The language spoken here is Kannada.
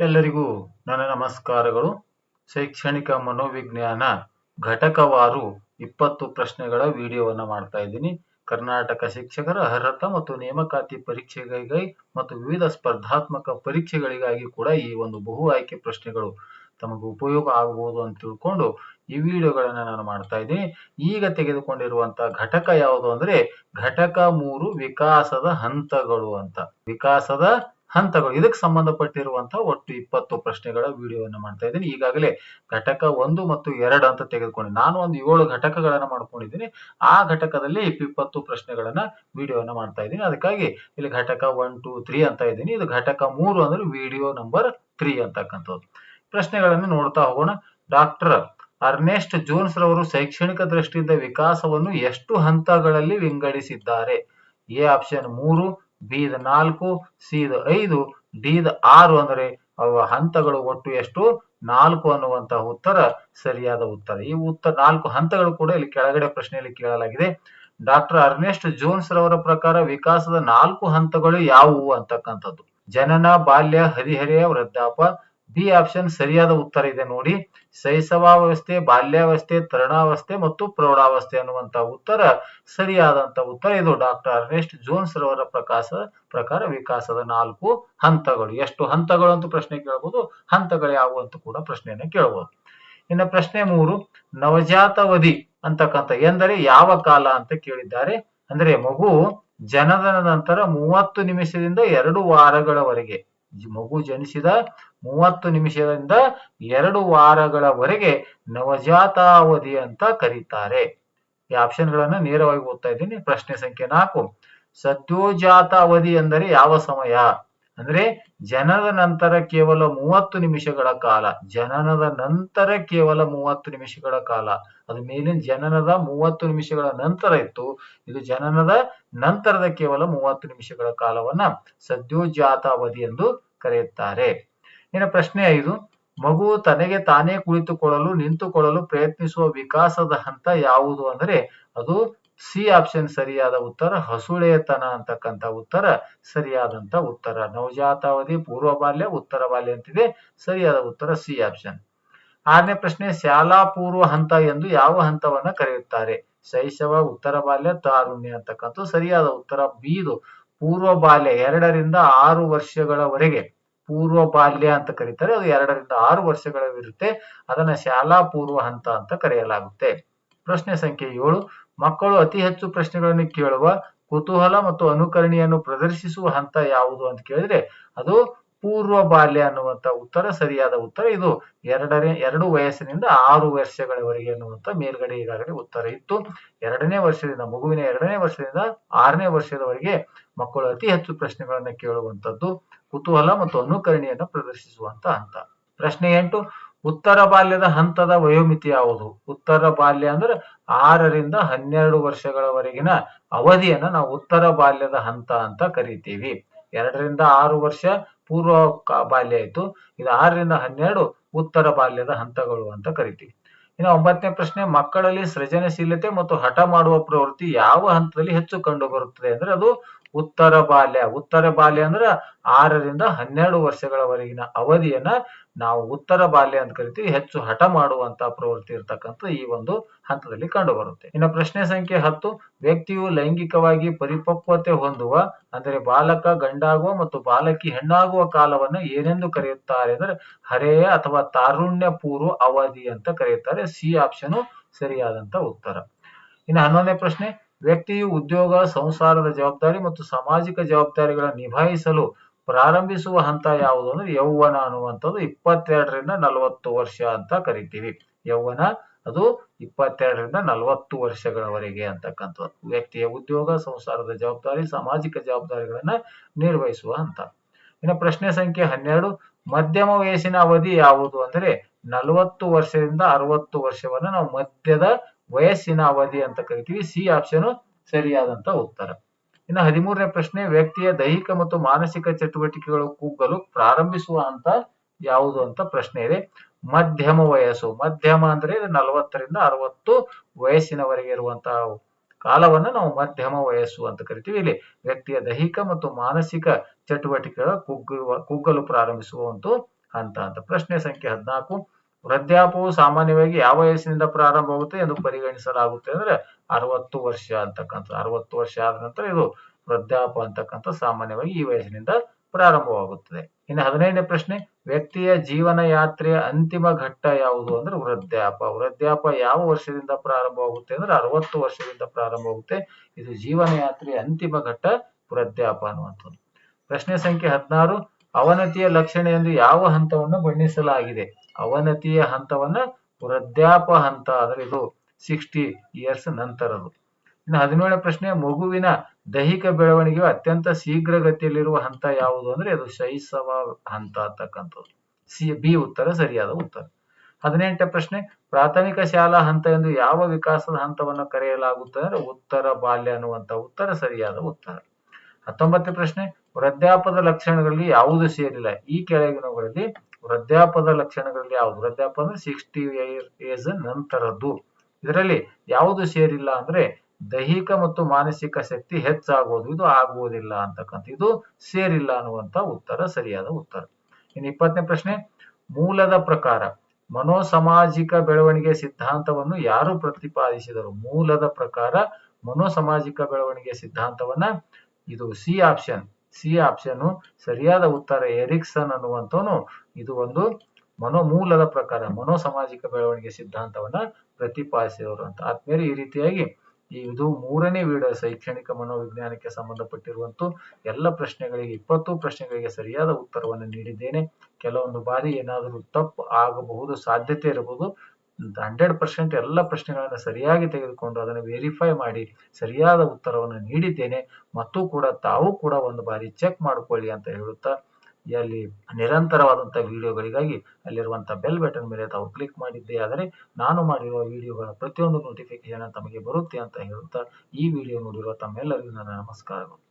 ಎಲ್ಲರಿಗೂ ನನ್ನ ನಮಸ್ಕಾರಗಳು. ಶೈಕ್ಷಣಿಕ ಮನೋವಿಜ್ಞಾನ ಘಟಕವಾರು ಇಪ್ಪತ್ತು ಪ್ರಶ್ನೆಗಳ ವಿಡಿಯೋವನ್ನು ಮಾಡ್ತಾ ಇದ್ದೀನಿ. ಕರ್ನಾಟಕ ಶಿಕ್ಷಕರ ಅರ್ಹತ ಮತ್ತು ನೇಮಕಾತಿ ಪರೀಕ್ಷೆಗಳಿಗಾಗಿ ಮತ್ತು ವಿವಿಧ ಸ್ಪರ್ಧಾತ್ಮಕ ಪರೀಕ್ಷೆಗಳಿಗಾಗಿ ಕೂಡ ಈ ಒಂದು ಬಹು ಆಯ್ಕೆ ಪ್ರಶ್ನೆಗಳು ತಮಗೆ ಉಪಯೋಗ ಆಗಬಹುದು ಅಂತ ತಿಳ್ಕೊಂಡು ಈ ವಿಡಿಯೋಗಳನ್ನು ನಾನು ಮಾಡ್ತಾ ಇದ್ದೀನಿ. ಈಗ ತೆಗೆದುಕೊಂಡಿರುವಂತಹ ಘಟಕ ಯಾವುದು ಅಂದ್ರೆ ಘಟಕ ಮೂರು ವಿಕಾಸದ ಹಂತಗಳು ಅಂತ. ವಿಕಾಸದ ಹಂತಗಳು. ಇದಕ್ಕೆ ಸಂಬಂಧಪಟ್ಟಿರುವಂತಹ ಒಟ್ಟು ಇಪ್ಪತ್ತು ಪ್ರಶ್ನೆಗಳ ವಿಡಿಯೋವನ್ನು ಮಾಡ್ತಾ ಇದ್ದೀನಿ. ಈಗಾಗಲೇ ಘಟಕ ಒಂದು ಮತ್ತು ಎರಡು ಅಂತ ತೆಗೆದುಕೊಂಡು ನಾನು ಒಂದು ಏಳು ಘಟಕಗಳನ್ನ ಮಾಡ್ಕೊಂಡಿದ್ದೀನಿ. ಆ ಘಟಕದಲ್ಲಿ ಇಪ್ಪತ್ತು ಪ್ರಶ್ನೆಗಳನ್ನ ವಿಡಿಯೋವನ್ನು ಮಾಡ್ತಾ ಇದ್ದೀನಿ. ಅದಕ್ಕಾಗಿ ಇಲ್ಲಿ ಘಟಕ ಒನ್, ಟೂ, ತ್ರೀ ಅಂತ ಇದ್ದೀನಿ. ಇದು ಘಟಕ ಮೂರು ಅಂದ್ರೆ ವಿಡಿಯೋ ನಂಬರ್ ತ್ರೀ ಅಂತಕ್ಕಂಥದ್ದು. ಪ್ರಶ್ನೆಗಳನ್ನು ನೋಡ್ತಾ ಹೋಗೋಣ. ಡಾಕ್ಟರ್ ಅರ್ನೆಸ್ಟ್ ಜೋನ್ಸ್ ರವರು ಶೈಕ್ಷಣಿಕ ದೃಷ್ಟಿಯಿಂದ ವಿಕಾಸವನ್ನು ಎಷ್ಟು ಹಂತಗಳಲ್ಲಿ ವಿಂಗಡಿಸಿದ್ದಾರೆ? ಎ ಆಪ್ಷನ್ ಮೂರು ಬಿ ಇದು ನಾಲ್ಕು, ಸಿ ಇದು ಐದು, ಡಿ ಇದು ಆರು ಅಂದರೆ ಅವ ಹಂತಗಳು ಒಟ್ಟು ಎಷ್ಟು? ನಾಲ್ಕು ಅನ್ನುವಂತಹ ಉತ್ತರ ಸರಿಯಾದ ಉತ್ತರ. ಈ ಉತ್ತರ ನಾಲ್ಕು ಹಂತಗಳು ಕೂಡ ಇಲ್ಲಿ ಕೆಳಗಡೆ ಪ್ರಶ್ನೆಯಲ್ಲಿ ಕೇಳಲಾಗಿದೆ. ಡಾಕ್ಟರ್ ಅರ್ನೆಸ್ಟ್ ಜೋನ್ಸ್ ರವರ ಪ್ರಕಾರ ವಿಕಾಸದ ನಾಲ್ಕು ಹಂತಗಳು ಯಾವುವು ಅಂತಕ್ಕಂಥದ್ದು. ಜನನ, ಬಾಲ್ಯ, ಹದಿಹರೆಯ ವೃದ್ಧಾಪ ಬಿ ಆಪ್ಷನ್ ಸರಿಯಾದ ಉತ್ತರ ಇದೆ ನೋಡಿ. ಶೈಶವಾವಸ್ಥೆ, ಬಾಲ್ಯಾವಸ್ಥೆ, ತರುಣಾವಸ್ಥೆ ಮತ್ತು ಪ್ರೌಢಾವಸ್ಥೆ ಅನ್ನುವಂತ ಉತ್ತರ ಸರಿಯಾದಂತ ಉತ್ತರ ಇದು ಡಾಕ್ಟರ್ ಅರ್ನೆಸ್ಟ್ ಜೋನ್ಸ್ ರವರ ಪ್ರಕಾಶ, ಪ್ರಕಾರ ವಿಕಾಸದ ನಾಲ್ಕು ಹಂತಗಳು. ಎಷ್ಟು ಹಂತಗಳು ಅಂತ ಪ್ರಶ್ನೆ ಕೇಳಬಹುದು ಹಂತಗಳು ಯಾವುವು ಅಂತ ಕೂಡ ಪ್ರಶ್ನೆಯನ್ನು ಕೇಳಬಹುದು ಇನ್ನು ಪ್ರಶ್ನೆ ಮೂರು, ನವಜಾತವಧಿ ಅಂತಕ್ಕಂಥ ಎಂದರೆ ಯಾವ ಕಾಲ ಅಂತ ಕೇಳಿದ್ದಾರೆ. ಅಂದ್ರೆ ಮಗು ಜನನದ ನಂತರ ಮೂವತ್ತು ನಿಮಿಷದಿಂದ ಎರಡು ವಾರಗಳವರೆಗೆ ಮಗು ಜನಿಸಿದ ಮೂವತ್ತು ನಿಮಿಷದಿಂದ ಎರಡು ವಾರಗಳವರೆಗೆ ನವಜಾತಾವಧಿ ಅಂತ ಕರೀತಾರೆ. ಈ ಆಪ್ಷನ್ ಗಳನ್ನ ನೇರವಾಗಿ ಓದ್ತಾ ಇದ್ದೀನಿ. ಪ್ರಶ್ನೆ ಸಂಖ್ಯೆ ನಾಲ್ಕು. ಸದ್ಯೋಜಾತ ಅವಧಿ ಎಂದರೆ ಯಾವ ಸಮಯ? ಅಂದ್ರೆ ಜನನದ ನಂತರ ಕೇವಲ ಮೂವತ್ತು ನಿಮಿಷಗಳ ಕಾಲ, ಜನನದ ನಂತರ ಕೇವಲ ಮೂವತ್ತು ನಿಮಿಷಗಳ ಕಾಲ. ಅದು ಮೇಲಿನ ಜನನದ ಮೂವತ್ತು ನಿಮಿಷಗಳ ನಂತರ ಇತ್ತು. ಇದು ಜನನದ ನಂತರದ ಕೇವಲ ಮೂವತ್ತು ನಿಮಿಷಗಳ ಕಾಲವನ್ನ ಸದ್ಯೋಜಾತ ಅವಧಿ ಎಂದು ಕರೆಯುತ್ತಾರೆ. ಇನ್ನು ಪ್ರಶ್ನೆ ಐದು, ಮಗು ತನಗೆ ತಾನೇ ಕುಳಿತುಕೊಳ್ಳಲು, ನಿಂತುಕೊಳ್ಳಲು ಪ್ರಯತ್ನಿಸುವ ವಿಕಾಸದ ಹಂತ ಯಾವುದು? ಅಂದರೆ ಅದು ಸಿ ಆಪ್ಷನ್ ಸರಿಯಾದ ಉತ್ತರ ಹಸುಳೆತನ ಅಂತಕ್ಕಂಥ ಉತ್ತರ ಸರಿಯಾದಂತ ಉತ್ತರ. ನವಜಾತಾವಧಿ ಪೂರ್ವ ಬಾಲ್ಯ ಉತ್ತರ ಬಾಲ್ಯ ಅಂತಿದೆ, ಸರಿಯಾದ ಉತ್ತರ ಸಿ ಆಪ್ಷನ್. ಆರನೇ ಪ್ರಶ್ನೆ ಶಾಲಾ ಪೂರ್ವ ಹಂತ ಎಂದು ಯಾವ ಹಂತವನ್ನ ಕರೆಯುತ್ತಾರೆ? ಶೈಶವ ಉತ್ತರ ಬಾಲ್ಯ ತಾರುಣ್ಯ ಅಂತಕ್ಕಂಥ ಸರಿಯಾದ ಉತ್ತರ ಬಿದು ಪೂರ್ವ ಬಾಲ್ಯ ಎರಡರಿಂದ ಆರು ವರ್ಷಗಳವರೆಗೆ ಪೂರ್ವ ಬಾಲ್ಯ ಅಂತ ಕರೀತಾರೆ, ಅದು ಎರಡರಿಂದ ಆರು ವರ್ಷಗಳವಿರುತ್ತೆ ಅದನ್ನ ಶಾಲಾ ಪೂರ್ವ ಹಂತ ಅಂತ ಕರೆಯಲಾಗುತ್ತೆ. ಪ್ರಶ್ನೆ ಸಂಖ್ಯೆ ಏಳು ಮಕ್ಕಳು ಅತಿ ಹೆಚ್ಚು ಪ್ರಶ್ನೆಗಳನ್ನು ಕೇಳುವ ಕುತೂಹಲ ಮತ್ತು ಅನುಕರಣೆಯನ್ನು ಪ್ರದರ್ಶಿಸುವ ಹಂತ ಯಾವುದು ಅಂತ ಕೇಳಿದ್ರೆ ಅದು ಪೂರ್ವ ಬಾಲ್ಯ ಅನ್ನುವಂತ ಉತ್ತರ, ಸರಿಯಾದ ಉತ್ತರ. ಇದು ಎರಡನೇ, ಎರಡು ವಯಸ್ಸಿನಿಂದ ಆರು ವರ್ಷಗಳವರೆಗೆ ಅನ್ನುವಂತ ಮೇಲ್ಗಡೆ ಈಗಾಗಲೇ ಉತ್ತರ ಇತ್ತು. ಎರಡನೇ ವರ್ಷದಿಂದ, ಮಗುವಿನ ಎರಡನೇ ವರ್ಷದಿಂದ ಆರನೇ ವರ್ಷದವರೆಗೆ ಮಕ್ಕಳು ಅತಿ ಹೆಚ್ಚು ಪ್ರಶ್ನೆಗಳನ್ನ ಕೇಳುವಂತದ್ದು ಕುತೂಹಲ ಮತ್ತು ಅನುಕರಣೆಯನ್ನು ಪ್ರದರ್ಶಿಸುವಂತ ಹಂತ. ಪ್ರಶ್ನೆ ಎಂಟು ಉತ್ತರ ಬಾಲ್ಯದ ಹಂತದ ವಯೋಮಿತಿ ಯಾವುದು? ಉತ್ತರ ಬಾಲ್ಯ ಅಂದ್ರೆ ಆರರಿಂದ ಹನ್ನೆರಡು ವರ್ಷಗಳವರೆಗಿನ ಅವಧಿಯನ್ನ ನಾವು ಉತ್ತರ ಬಾಲ್ಯದ ಹಂತ ಅಂತ ಕರಿತೀವಿ. ಎರಡರಿಂದ ಆರು ವರ್ಷ ಪೂರ್ವ ಬಾಲ್ಯ ಆಯ್ತು. ಇದು ಆರರಿಂದ ಹನ್ನೆರಡು ಉತ್ತರ ಬಾಲ್ಯದ ಹಂತಗಳು ಅಂತ ಕರಿತೀವಿ. ಇನ್ನು ಒಂಬತ್ತನೇ ಪ್ರಶ್ನೆ, ಮಕ್ಕಳಲ್ಲಿ ಸೃಜನಶೀಲತೆ ಮತ್ತು ಹಠ ಮಾಡುವ ಪ್ರವೃತ್ತಿ ಯಾವ ಹಂತದಲ್ಲಿ ಹೆಚ್ಚು ಕಂಡು ಬರುತ್ತದೆ ಅಂದ್ರೆ ಅದು ಉತ್ತರ ಬಾಲ್ಯ. ಉತ್ತರ ಬಾಲ್ಯ ಅಂದ್ರೆ ಆರರಿಂದ ಹನ್ನೆರಡು ವರ್ಷಗಳವರೆಗಿನ ಅವಧಿಯನ್ನ ನಾವು ಉತ್ತರ ಬಾಲ್ಯ ಅಂತ ಕರಿತೀವಿ, ಹೆಚ್ಚು ಹಠ ಮಾಡುವಂತ ಪ್ರವೃತ್ತಿ ಇರ್ತಕ್ಕಂಥ ಈ ಒಂದು ಹಂತದಲ್ಲಿ ಕಂಡು ಬರುತ್ತೆ. ಇನ್ನು ಪ್ರಶ್ನೆ ಸಂಖ್ಯೆ ಹತ್ತು, ವ್ಯಕ್ತಿಯು ಲೈಂಗಿಕವಾಗಿ ಪರಿಪಕ್ವತೆ ಹೊಂದುವ, ಅಂದರೆ ಬಾಲಕ ಗಂಡಾಗುವ ಮತ್ತು ಬಾಲಕಿ ಹೆಣ್ಣಾಗುವ ಕಾಲವನ್ನು ಏನೆಂದು ಕರೆಯುತ್ತಾರೆ ಅಂದ್ರೆ ಹರೆಯ ಅಥವಾ ತಾರುಣ್ಯ ಪೂರ್ವ ಅವಧಿ ಅಂತ ಕರೆಯುತ್ತಾರೆ. ಸಿ ಆಪ್ಷನ್ ಸರಿಯಾದಂತ ಉತ್ತರ. ಇನ್ನು ಹನ್ನೊಂದನೇ ಪ್ರಶ್ನೆ, ವ್ಯಕ್ತಿಯು ಉದ್ಯೋಗ, ಸಂಸಾರದ ಜವಾಬ್ದಾರಿ ಮತ್ತು ಸಾಮಾಜಿಕ ಜವಾಬ್ದಾರಿಗಳನ್ನು ನಿಭಾಯಿಸಲು ಪ್ರಾರಂಭಿಸುವ ಹಂತ ಯಾವುದು ಅಂದ್ರೆ ಯೌವನ ಅನ್ನುವಂಥದ್ದು ಇಪ್ಪತ್ತೆರಡರಿಂದ ನಲವತ್ತು ವರ್ಷ ಅಂತ ಕರಿತೀವಿ. ಯೌವನ ಅದು ಇಪ್ಪತ್ತೆರಡರಿಂದ ನಲವತ್ತು ವರ್ಷಗಳವರೆಗೆ ಅಂತಕ್ಕಂಥದ್ದು. ವ್ಯಕ್ತಿಯ ಉದ್ಯೋಗ, ಸಂಸಾರದ ಜವಾಬ್ದಾರಿ, ಸಾಮಾಜಿಕ ಜವಾಬ್ದಾರಿಗಳನ್ನ ನಿರ್ವಹಿಸುವ ಹಂತ. ಇನ್ನು ಪ್ರಶ್ನೆ ಸಂಖ್ಯೆ ಹನ್ನೆರಡು, ಮಧ್ಯಮ ವಯಸ್ಸಿನ ಅವಧಿ ಯಾವುದು ಅಂದ್ರೆ ನಲವತ್ತು ವರ್ಷದಿಂದ ಅರವತ್ತು ವರ್ಷವನ್ನ ನಾವು ಮಧ್ಯದ ವಯಸ್ಸಿನ ಅವಧಿ ಅಂತ ಕರಿತೀವಿ. ಸಿ ಆಪ್ಷನ್ ಸರಿಯಾದಂತ ಉತ್ತರ. ಇನ್ನು ಹದಿಮೂರನೇ ಪ್ರಶ್ನೆ, ವ್ಯಕ್ತಿಯ ದೈಹಿಕ ಮತ್ತು ಮಾನಸಿಕ ಚಟುವಟಿಕೆಗಳು ಕುಗ್ಗಲು ಪ್ರಾರಂಭಿಸುವ ಅಂತ ಯಾವುದು ಅಂತ ಪ್ರಶ್ನೆ ಇದೆ. ಮಧ್ಯಮ ವಯಸ್ಸು, ಮಧ್ಯಮ ಅಂದ್ರೆ ನಲವತ್ತರಿಂದ ಅರವತ್ತು ವಯಸ್ಸಿನವರೆಗೆ ಇರುವಂತಹ ಕಾಲವನ್ನ ನಾವು ಮಧ್ಯಮ ವಯಸ್ಸು ಅಂತ ಕರಿತೀವಿ. ಇಲ್ಲಿ ವ್ಯಕ್ತಿಯ ದೈಹಿಕ ಮತ್ತು ಮಾನಸಿಕ ಚಟುವಟಿಕೆಗಳ ಕುಗ್ಗುವ ಕುಗ್ಗಲು ಪ್ರಾರಂಭಿಸುವ ಒಂದು ಹಂತ ಅಂತ. ಪ್ರಶ್ನೆ ಸಂಖ್ಯೆ ಹದಿನಾಲ್ಕು. ವೃದ್ಧಾಪವು ಸಾಮಾನ್ಯವಾಗಿ ಯಾವ ವಯಸ್ಸಿನಿಂದ ಪ್ರಾರಂಭವಾಗುತ್ತೆ ಎಂದು ಪರಿಗಣಿಸಲಾಗುತ್ತೆ ಅಂದ್ರೆ ಅರವತ್ತು ವರ್ಷ ಅಂತಕ್ಕಂಥ, ಅರವತ್ತು ವರ್ಷ ಆದ ನಂತರ ಇದು ವೃದ್ಧಾಪ ಅಂತಕ್ಕಂಥ ಸಾಮಾನ್ಯವಾಗಿ ಈ ವಯಸ್ಸಿನಿಂದ ಪ್ರಾರಂಭವಾಗುತ್ತದೆ. ಇನ್ನು ಹದಿನೈದನೇ ಪ್ರಶ್ನೆ, ವ್ಯಕ್ತಿಯ ಜೀವನ ಯಾತ್ರೆಯ ಅಂತಿಮ ಘಟ್ಟ ಯಾವುದು ಅಂದ್ರೆ ವೃದ್ಧಾಪ ವೃದ್ಧಾಪ ಯಾವ ವರ್ಷದಿಂದ ಪ್ರಾರಂಭವಾಗುತ್ತೆ ಅಂದ್ರೆ ಅರವತ್ತು ವರ್ಷದಿಂದ ಪ್ರಾರಂಭವಾಗುತ್ತೆ. ಇದು ಜೀವನ ಯಾತ್ರೆಯ ಅಂತಿಮ ಘಟ್ಟ ವೃದ್ಧಾಪ ಅನ್ನುವಂಥದ್ದು. ಪ್ರಶ್ನೆ ಸಂಖ್ಯೆ ಹದಿನಾರು ಅವನತಿಯ ಲಕ್ಷಣ ಎಂದು ಯಾವ ಹಂತವನ್ನು ಬಣ್ಣಿಸಲಾಗಿದೆ? ಅವನತಿಯ ಹಂತವನ್ನ ವೃದ್ಧಾಪ ಹಂತ ಅಂದ್ರೆ ಇದು ಸಿಕ್ಸ್ಟಿ ಇಯರ್ಸ್ ನಂತರದು. ಇನ್ನು ಹದಿನೇಳನೇ ಪ್ರಶ್ನೆ, ಮಗುವಿನ ದೈಹಿಕ ಬೆಳವಣಿಗೆಯು ಅತ್ಯಂತ ಶೀಘ್ರಗತಿಯಲ್ಲಿರುವ ಹಂತ ಯಾವುದು ಅಂದ್ರೆ ಅದು ಶೈಶವ ಹಂತ ಅಂತಕ್ಕಂಥದ್ದು. ಸಿ, ಬಿ ಉತ್ತರ, ಸರಿಯಾದ ಉತ್ತರ. ಹದಿನೆಂಟನೇ ಪ್ರಶ್ನೆ, ಪ್ರಾಥಮಿಕ ಶಾಲಾ ಹಂತ ಎಂದು ಯಾವ ವಿಕಾಸದ ಹಂತವನ್ನು ಕರೆಯಲಾಗುತ್ತದೆ ಅಂದ್ರೆ ಉತ್ತರ ಬಾಲ್ಯ ಅನ್ನುವಂಥ ಉತ್ತರ, ಸರಿಯಾದ ಉತ್ತರ. ಹತ್ತೊಂಬತ್ತನೇ ಪ್ರಶ್ನೆ ವೃದ್ಧಾಪದ ಲಕ್ಷಣಗಳಲ್ಲಿ ಯಾವುದು ಸೇರಿಲ್ಲ. ಈ ಕೆಳಗಿನವುಗಳಲ್ಲಿ ವೃದ್ಧಾಪದ ಲಕ್ಷಣಗಳಲ್ಲಿ ಯಾವುದು? ವೃದ್ಧಾಪ ಅಂದ್ರೆ ಸಿಕ್ಸ್ಟಿ ಏಜ್ ನಂತರದ್ದು. ಇದರಲ್ಲಿ ಯಾವುದು ಸೇರಿಲ್ಲ ಅಂದ್ರೆ ದೈಹಿಕ ಮತ್ತು ಮಾನಸಿಕ ಶಕ್ತಿ ಹೆಚ್ಚಾಗುವುದು ಇದು ಆಗುವುದಿಲ್ಲ ಅಂತಕ್ಕಂಥ ಇದು ಸೇರಿಲ್ಲ ಅನ್ನುವಂತ ಉತ್ತರ, ಸರಿಯಾದ ಉತ್ತರ. ಇನ್ನು ಇಪ್ಪತ್ತನೇ ಪ್ರಶ್ನೆ, ಮೂಲದ ಪ್ರಕಾರ ಮನೋಸಾಮಾಜಿಕ ಬೆಳವಣಿಗೆ ಸಿದ್ಧಾಂತವನ್ನು ಯಾರು ಪ್ರತಿಪಾದಿಸಿದರು? ಮೂಲದ ಪ್ರಕಾರ ಮನೋಸಾಮಾಜಿಕ ಬೆಳವಣಿಗೆ ಸಿದ್ಧಾಂತವನ್ನ ಇದು ಸಿ ಆಪ್ಷನ್. ಸಿ ಆಪ್ಷನ್ ಸರಿಯಾದ ಉತ್ತರ ಎರಿಕ್ಸನ್ ಅನ್ನುವಂಥವನು. ಇದು ಒಂದು ಮನೋಮೂಲದ ಪ್ರಕಾರ, ಮನೋಸಾಮಾಜಿಕ ಬೆಳವಣಿಗೆ ಸಿದ್ಧಾಂತವನ್ನ ಪ್ರತಿಪಾದಿಸಿದವರು ಅಂತ. ಆದ್ಮೇಲೆ ಈ ರೀತಿಯಾಗಿ ಇದು ಮೂರನೇ ವಿಡಿಯೋ ಶೈಕ್ಷಣಿಕ ಮನೋವಿಜ್ಞಾನಕ್ಕೆ ಸಂಬಂಧಪಟ್ಟಿರುವಂತ ಎಲ್ಲ ಪ್ರಶ್ನೆಗಳಿಗೆ, ಇಪ್ಪತ್ತು ಪ್ರಶ್ನೆಗಳಿಗೆ ಸರಿಯಾದ ಉತ್ತರವನ್ನು ನೀಡಿದ್ದೇನೆ. ಕೆಲವೊಂದು ಬಾರಿ ಏನಾದರೂ ತಪ್ಪು ಆಗಬಹುದು, ಸಾಧ್ಯತೆ ಇರಬಹುದು ಹಂಡ್ರೆಡ್ ಪರ್ಸೆಂಟ್ ಎಲ್ಲ ಪ್ರಶ್ನೆಗಳನ್ನು ಸರಿಯಾಗಿ ತೆಗೆದುಕೊಂಡು ಅದನ್ನು ವೆರಿಫೈ ಮಾಡಿ ಸರಿಯಾದ ಉತ್ತರವನ್ನು ನೀಡಿದ್ದೇನೆ, ಮತ್ತು ಕೂಡ ತಾವು ಕೂಡ ಒಂದು ಬಾರಿ ಚೆಕ್ ಮಾಡಿಕೊಳ್ಳಿ ಅಂತ ಹೇಳುತ್ತಾ ಅಲ್ಲಿ ನಿರಂತರವಾದಂಥ ವಿಡಿಯೋಗಳಿಗಾಗಿ ಅಲ್ಲಿರುವಂಥ ಬೆಲ್ ಬಟನ್ ಮೇಲೆ ತಾವು ಕ್ಲಿಕ್ ಮಾಡಿದ್ದೇ ಆದರೆ ನಾನು ಮಾಡಿರುವ ವಿಡಿಯೋಗಳ ಪ್ರತಿಯೊಂದು ನೋಟಿಫಿಕೇಶನ್ ತಮಗೆ ಬರುತ್ತೆ ಅಂತ ಹೇಳುತ್ತಾ ಈ ವಿಡಿಯೋ ನೋಡಿರುವ ತಮ್ಮೆಲ್ಲರಿಗೂ ನನ್ನ ನಮಸ್ಕಾರಗಳು.